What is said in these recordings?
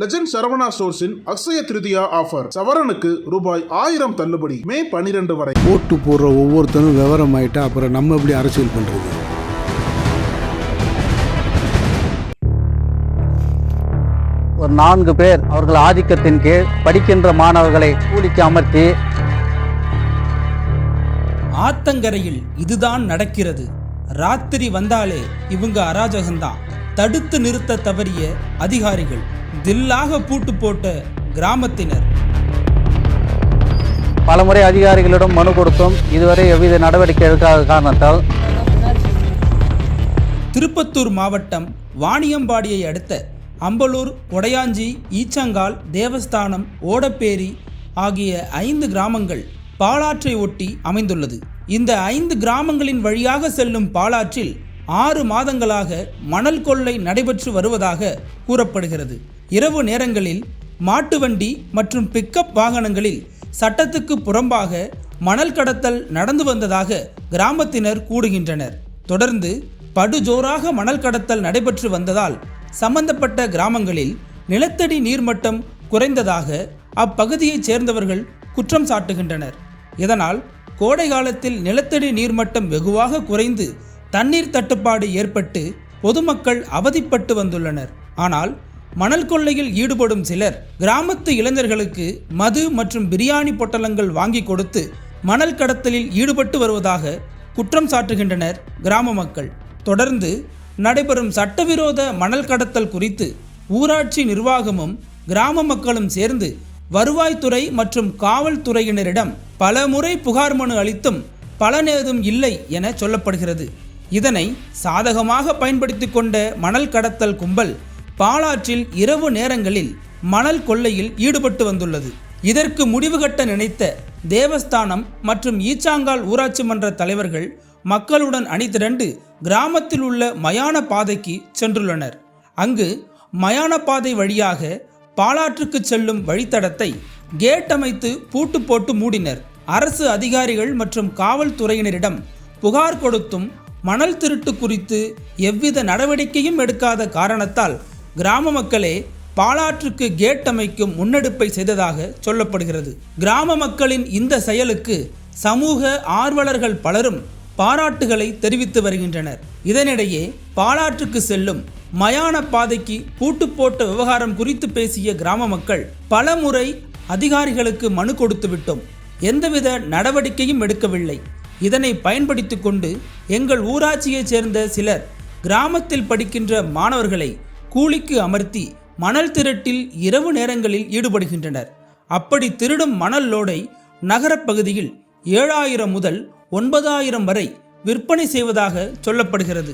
Legend Saravana ஸ்டோர்ஸின் Akshaya Tritiya offer சவரனுக்கு ரூபாய் ஆயிரம் தள்ளுபடி. மே பனிரெண்டு வரை. ஓட்டு போடுற ஒவ்வொருத்தரும் விவரம் ஆயிட்டா அப்புறம் நம்ம எப்படி அரசியல் பண்றது? ஒரு நான்கு பேர் அவர்கள் ஆதிக்கத்தின் கீழ் படிக்கின்ற மாணவர்களை கூலிக்கு அமர்த்தி ஆத்தங்கரையில் இதுதான் நடக்கிறது. ராத்திரி வந்தாலே இவங்க அராஜகம்தான். தடுத்து நிறுத்த தவறிய அதிகாரிகள் தில்லாக பூட்டு போட்ட கிராமத்தினர். பலமுறை அதிகாரிகளிடம் மனு கொடுத்தும் இதுவரை எவ்வித நடவடிக்கை எடுக்காத காரணத்தால் திருப்பத்தூர் மாவட்டம் வாணியம்பாடியை அடுத்த அம்பலூர் கொடையாஞ்சி ஈச்சங்கால் தேவஸ்தானம் ஓடப்பேரி ஆகிய ஐந்து கிராமங்கள் பாலாற்றை ஒட்டி அமைந்துள்ளது. இந்த ஐந்து கிராமங்களின் வழியாக செல்லும் பாலாற்றில் ஆறு மாதங்களாக மணல் கொள்ளை நடைபெற்று வருவதாக கூறப்படுகிறது. இரவு நேரங்களில் மாட்டு வண்டி மற்றும் பிக்கப் வாகனங்களில் சட்டத்துக்கு புறம்பாக மணல் கடத்தல் நடந்து வந்ததாக கிராமத்தினர் கூடுகின்றனர் தொடர்ந்து படுஜோராக மணல் கடத்தல் நடைபெற்று வந்ததால் சம்பந்தப்பட்ட கிராமங்களில் நிலத்தடி நீர்மட்டம் குறைந்ததாக அப்பகுதியைச் சேர்ந்தவர்கள் குற்றம் சாட்டுகின்றனர். இதனால் கோடை காலத்தில் நிலத்தடி நீர்மட்டம் வெகுவாக குறைந்து தண்ணீர் தட்டுப்பாடு ஏற்பட்டு பொதுமக்கள் அவதிப்பட்டு வந்துள்ளனர். ஆனால் மணல் கொள்ளையில் ஈடுபடும் சிலர் கிராமத்து இளைஞர்களுக்கு மது மற்றும் பிரியாணி பொட்டலங்கள் வாங்கி கொடுத்து மணல் கடத்தலில் ஈடுபட்டு வருவதாக குற்றம் சாட்டுகின்றனர் கிராம மக்கள். தொடர்ந்து நடைபெறும் சட்டவிரோத மணல் கடத்தல் குறித்து ஊராட்சி நிர்வாகமும் கிராம மக்களும் சேர்ந்து வருவாய்த்துறை மற்றும் காவல்துறையினரிடம் பல முறை புகார் மனு அளித்தும் பலனேதும் இல்லை என சொல்லப்படுகிறது. இதனை சாதகமாக பயன்படுத்தி கொண்ட மணல் கடத்தல் கும்பல் பாலாற்றில் இரவு நேரங்களில் மணல் கொள்ளையில் ஈடுபட்டு வந்துள்ளது. இதற்கு முடிவு கட்ட நினைத்த தேவஸ்தானம் மற்றும் ஈச்சாங்கால் ஊராட்சி மன்ற தலைவர்கள் மக்களுடன் அணிதிரண்டு கிராமத்தில் உள்ள மயான பாதைக்கு சென்றுள்ளனர். அங்கு மயான பாதை வழியாக பாலாற்றுக்கு செல்லும் வழித்தடத்தை கேட் அமைத்து பூட்டு போட்டு மூடினர். அரசு அதிகாரிகள் மற்றும் காவல்துறையினரிடம் புகார் கொடுத்தும் மணல் திருட்டு குறித்து எவ்வித நடவடிக்கையும் எடுக்காத காரணத்தால் கிராம மக்களே பாலாற்றுக்கு கேட் அமைக்கும் முன்னெடுப்பை செய்ததாக சொல்லப்படுகிறது. கிராம மக்களின் இந்த செயலுக்கு சமூக ஆர்வலர்கள் பலரும் பாராட்டுகளை தெரிவித்து வருகின்றனர். இதனிடையே பாலாற்றுக்கு செல்லும் மயான பாதைக்கு பூட்டு போட்ட விவகாரம் குறித்து பேசிய கிராம மக்கள் பல முறை அதிகாரிகளுக்கு மனு கொடுத்து விட்டோம். எந்தவித நடவடிக்கையும் எடுக்கவில்லை. இதனை பயன்படுத்தி கொண்டு எங்கள் ஊராட்சியைச் சேர்ந்த சிலர் கிராமத்தில் படிக்கின்ற மாணவர்களை கூலிக்கு அமர்த்தி மணல் திருட்டில் இரவு நேரங்களில் ஈடுபடுகின்றனர். அப்படி திருடும் மணல் லோடை நகரப்பகுதியில் ஏழாயிரம் முதல் ஒன்பதாயிரம் வரை விற்பனை செய்வதாக சொல்லப்படுகிறது.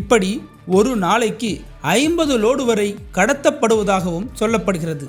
இப்படி ஒரு நாளைக்கு ஐம்பது லோடு வரை கடத்தப்படுவதாகவும் சொல்லப்படுகிறது.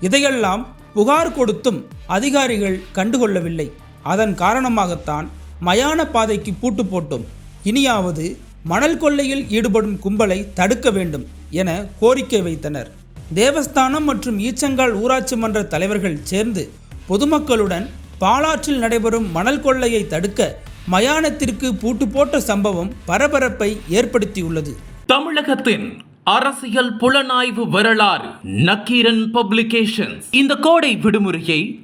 இதையெல்லாம் புகார் கொடுத்தும் அதிகாரிகள் கண்டுகொள்ளவில்லை. அதன் காரணமாகத்தான் மயான பாதைக்கு பூட்டு போட்டோம். இனியாவது மணல் கொள்ளையில் ஈடுபடும் கும்பலை தடுக்க வேண்டும் என கோரிக்கை வைத்தனர். தேவஸ்தானம் மற்றும் ஈச்சங்கால் ஊராட்சி மன்ற தலைவர்கள் சேர்ந்து பொதுமக்களுடன் பாலாற்றில் நடைபெறும் மணல் கொள்ளையை தடுக்க மயானத்திற்கு பூட்டு போட்ட சம்பவம் பரபரப்பை ஏற்படுத்தியுள்ளது. தமிழகத்தின் அரசியல் புலனாய்வு வரலாறு நக்கீரன் பப்ளிகேஷன்ஸ். இந்த கோடை விடுமுறையை